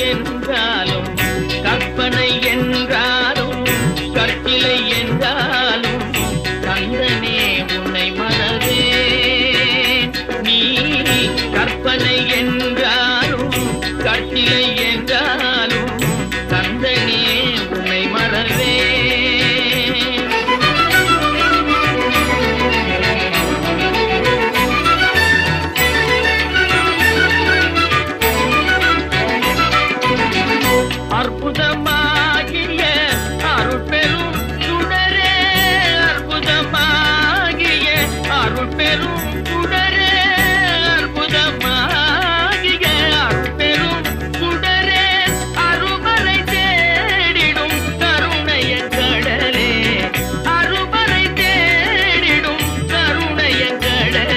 என்றாலும் pelo